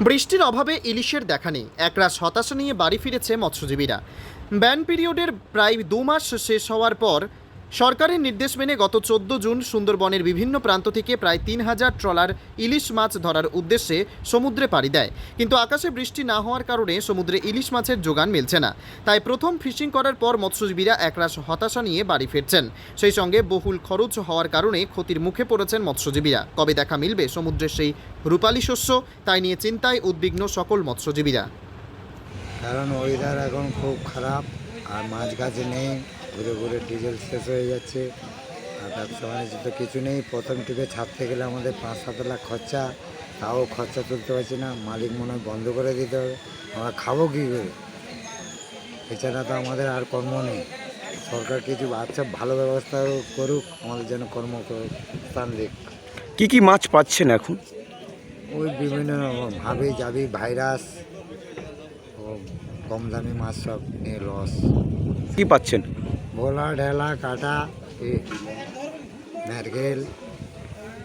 বৃষ্টির অভাবে ইলিশের দেখা নেই। একরাশ হতাশা নিয়ে বাড়ি ফিরেছে মৎস্যজীবীরা। ব্যান পিরিয়ডের প্রায় দু মাস শেষ হওয়ার পর সরকারের নির্দেশ মেনে গত চোদ্দ জুন সুন্দরবনের বিভিন্ন প্রান্ত থেকে প্রায় তিন হাজার ট্রলার ইলিশ মাছ ধরার উদ্দেশ্যে সমুদ্রে পাড়ি দেয়। কিন্তু আকাশে বৃষ্টি না হওয়ার কারণে সমুদ্রে ইলিশ মাছের যোগান মিলছে না। তাই প্রথম ফিশিং করার পর মৎস্যজীবীরা একরাশ হতাশা নিয়ে বাড়ি ফিরছেন। সেই সঙ্গে বহুল খরচ হওয়ার কারণে ক্ষতির মুখে পড়েছেন মৎস্যজীবীরা। কবে দেখা মিলবে সমুদ্রের সেই রূপালী শস্য, তাই নিয়ে চিন্তায় উদ্বিগ্ন সকল মৎস্যজীবীরা। কারণ ওয়েদার এখন খুব খারাপ আর মাছ গাছ নেই। ঘুরে ঘুরে ডিজেল শেষ হয়ে যাচ্ছে। আর ব্যবসা বাণিজ্য তো কিছু নেই। প্রথম টিপে ছাড়তে গেলে আমাদের পাঁচ সাত লাখ খরচা। তাও খরচা তুলতে পারছি না। মালিক মনে হয় বন্ধ করে দিতে হবে। আমরা খাব কী করে? এছাড়া তো আমাদের আর কর্ম নেই। সরকার কিছু আচ্ছা ভালো ব্যবস্থা করুক আমাদের যেন কর্মস্থান দিক কী কী মাছ পাচ্ছেন এখন? ওই বিভিন্ন রকম হাবি জাবি ভাইরাস ও কম দামি মাছ সব নিয়ে লস। কি পাচ্ছেন? ভোলা ঢেলা কাটা নারকেল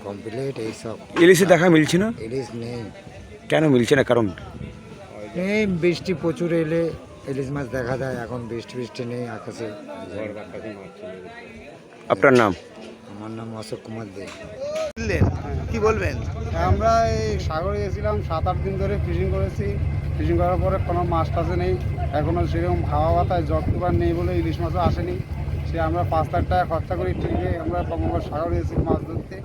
কমপ্লিট এইসব ইলিশে দেখা মিলছে না? ইলিশ নেই। কেন মিলছে না কারণ? এই বৃষ্টি প্রচুর এলে ইলিশ মাছ দেখা যায়। এখন বৃষ্টি বৃষ্টি নেই আকাশে। আপনার নাম? আমার নাম অশোক কুমার দে। কি বলবেন? আমরা এই সাগরে গেছিলাম সাত আট দিন ধরে ফিশিং করেছি। ফিশিং করার পরে কোনো মাছ টাছে নেই। এখনও সেরকম হাওয়া বাতায় জগ তুবার নেই বলে ইলিশ মাছও আসেনি। সে আমরা পাঁচ লাখ টাকা খরচা করি ট্রিপে আমরা বঙ্গোপসাগর সাগরে গেছি মাছ ধরতে।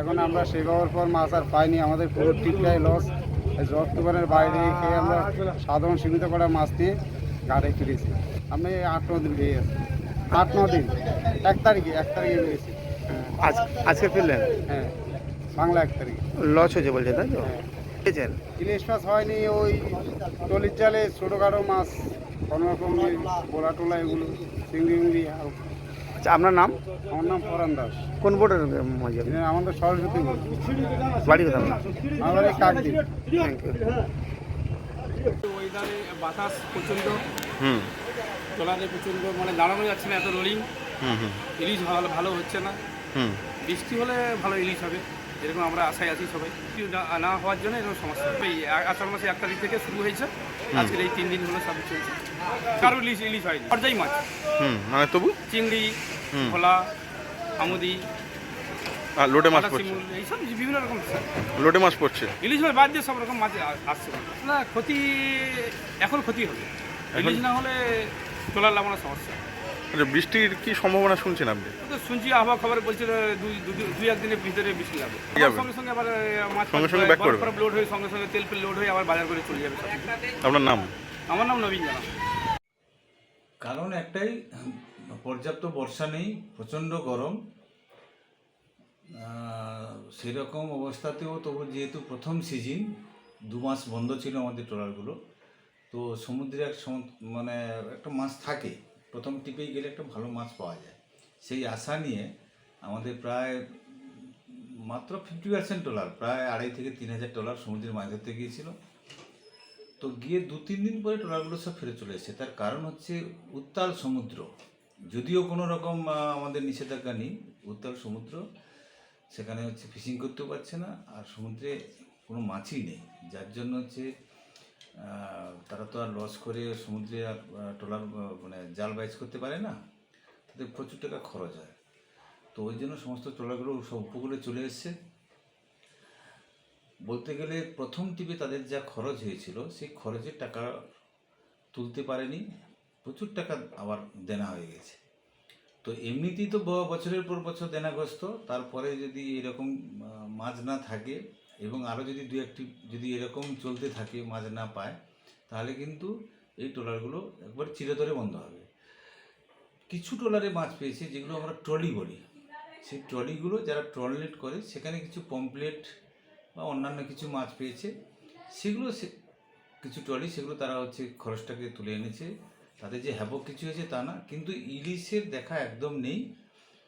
এখন আমরা সে পাওয়ার পর মাছ আর পাইনি। আমাদের পুরো ট্রিপটাই লস জগ তুবারের বাইরে খেয়ে আমরা সাধারণ সীমিত করা মাছ নিয়ে ঘাটে ফিরেছি। আমি আট ন দিন পেয়ে গেছি আট ন দিন। এক তারিখে এক তারিখে পেয়েছি আজ আজকে ফিরলেন? হ্যাঁ। বাংলা এক তারিখে। লস হয়েছে বলছেন তাই তো? হ্যাঁ। পেয়েছেন ইলিশ মাছ হয়নি ওই টলির জালে ছোটোখাটো মাছ কোনো রকম ওই বোলা টোলা এগুলো চিংড়ি মিংড়ি আচ্ছা আপনার নাম? আমার নাম পরান দাস। কোন বোর্ডের এখানে আমাদের সরস্বতী বল বাড়ি কোথাও আমার এই কাকদ্বীপ। থ্যাংক ইউ ওয়েদারে বাতাস প্রচণ্ড। হুম। ট্রলারে প্রচণ্ড মানে দাঁড়ানো যাচ্ছে না এত রোলিং। হুম হুম। ইলিশ ভালো ভালো হচ্ছে না। হুম। বৃষ্টি হলে ভালো ইলিশ হবে। এরকম আমরা আশায় আছি সবাই। বৃষ্টি না- হওয়ার জন্য এরকম সমস্যা এই আষাঢ় মাসে এক তারিখ থেকে শুরু হয়েছে। আজকের এই তিন দিন হলো সব চলছে। কারও ইলিশ ইলিশ হয়নি। পর্যায়ী মাছ। হুম মানে তবু? চিংড়ি। ভোলা আমুদি আর লোটে মাছ পড়ছে। এইসব বিভিন্ন রকম লোটে মাছ পড়ছে? ইলিশ মাছ বাদ দিয়ে সব রকম মাছ আসছে। না ক্ষতি এখন ক্ষতি হবে। ইলিশ না হলে ট্রলার লাগানোর সমস্যা। আচ্ছা বৃষ্টির কি সম্ভাবনা শুনছেন আপনি শুনছি আবহাওয়া খবর বলছে যে দুই দুই- দুই একদিনের ভিতরে বৃষ্টি যাবে? সঙ্গে সঙ্গে আবার মাছ সঙ্গে সঙ্গে back করবে? লোড হয়ে সঙ্গে সঙ্গে তেল ফেল লোড হয়ে আবার বাজার করে চলে যাবে। আপনার নাম আমার নাম নবীন জানা কারণ একটাই পর্যাপ্ত বর্ষা নেই প্রচণ্ড গরম সেরকম অবস্থাতেও তবু যেহেতু প্রথম সিজন দু মাস বন্ধ ছিল আমাদের ট্রলারগুলো তো সমুদ্রে এক সম- মানে একটা মাছ থাকে প্রথম টিপেই গেলে একটা ভালো মাছ পাওয়া যায়। সেই আশা নিয়ে আমাদের প্রায় মাত্র ফিফটি পার্সেন্ট ট্রলার প্রায় আড়াই থেকে তিন হাজার ট্রলার সমুদ্রে মাছ ধরতে গিয়েছিল। তো গিয়ে দু, তিন দিন পরে ট্রলারগুলো সব ফিরে চলে এসেছে। তার কারণ হচ্ছে উত্তাল সমুদ্র। যদিও কোনো রকম আমাদের নিষেধাজ্ঞা নেই, উত্তাল সমুদ্র। সেখানে হচ্ছে ফিশিং করতেও পারছে না, আর সমুদ্রে কোনো মাছই নেই। যার জন্য হচ্ছে তারা তো আর লস করে সমুদ্রে আর ট্রলার মানে জাল বাইজ করতে পারে না। তাদের প্রচুর টাকা খরচ হয়। তো ওই জন্য সমস্ত ট্রলারগুলো সব উপকূলে চলে এসছে। বলতে গেলে প্রথম টিপে তাদের যা খরচ হয়েছিল, সেই খরচের টাকা তুলতে পারেনি। প্রচুর টাকা আবার দেনা হয়ে গেছে। তো এমনিতেই তো বছরের পর বছর দেনাগ্রস্ত তারপরে যদি এরকম মাছ না থাকে এবং আরও যদি দু একটি, যদি এরকম চলতে থাকে মাছ না পায়, তাহলে কিন্তু এই ট্রলারগুলো একবার চিরতরে বন্ধ হবে। কিছু ট্রলারে মাছ পেয়েছে, যেগুলো আমরা ট্রলি বলি। সেই ট্রলিগুলো যারা ট্রলনেট করে, সেখানে কিছু পমপ্লেট বা অন্যান্য কিছু মাছ পেয়েছে। সেগুলো সে, কিছু ট্রলি, সেগুলো তারা হচ্ছে খরচটাকে তুলে এনেছে। তাদের যে হ্যাবক কিছু হয়েছে তা না, কিন্তু ইলিশের দেখা একদম নেই।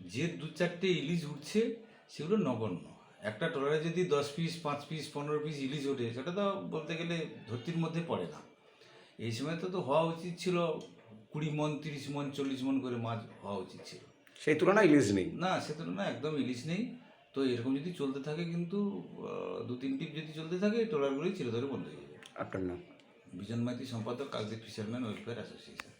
যে দু চারটে ইলিশ উঠছে, সেগুলো নগণ্য। একটা ট্রলারে যদি দশ পিস পাঁচ পিস পনেরো পিস ইলিশ ওঠে সেটা তো বলতে গেলে ধরতির মধ্যে পড়ে না। এই সময় তো তো হওয়া উচিত ছিল কুড়ি মন তিরিশ মন চল্লিশ মন করে মাছ হওয়া উচিত ছিল। সেই তুলনায় ইলিশ নেই। না সে তুলনায় একদম ইলিশ নেই। তো এরকম যদি চলতে থাকে কিন্তু দু তিন টিপ যদি চলতে থাকে ট্রলারগুলোই চিরতরে বন্ধ হয়ে যাবে। আপনার নাম? বিজন মাইতি সম্পাদক কালদ্বীপ ফিশারম্যান ওয়েলফেয়ার অ্যাসোসিয়েশন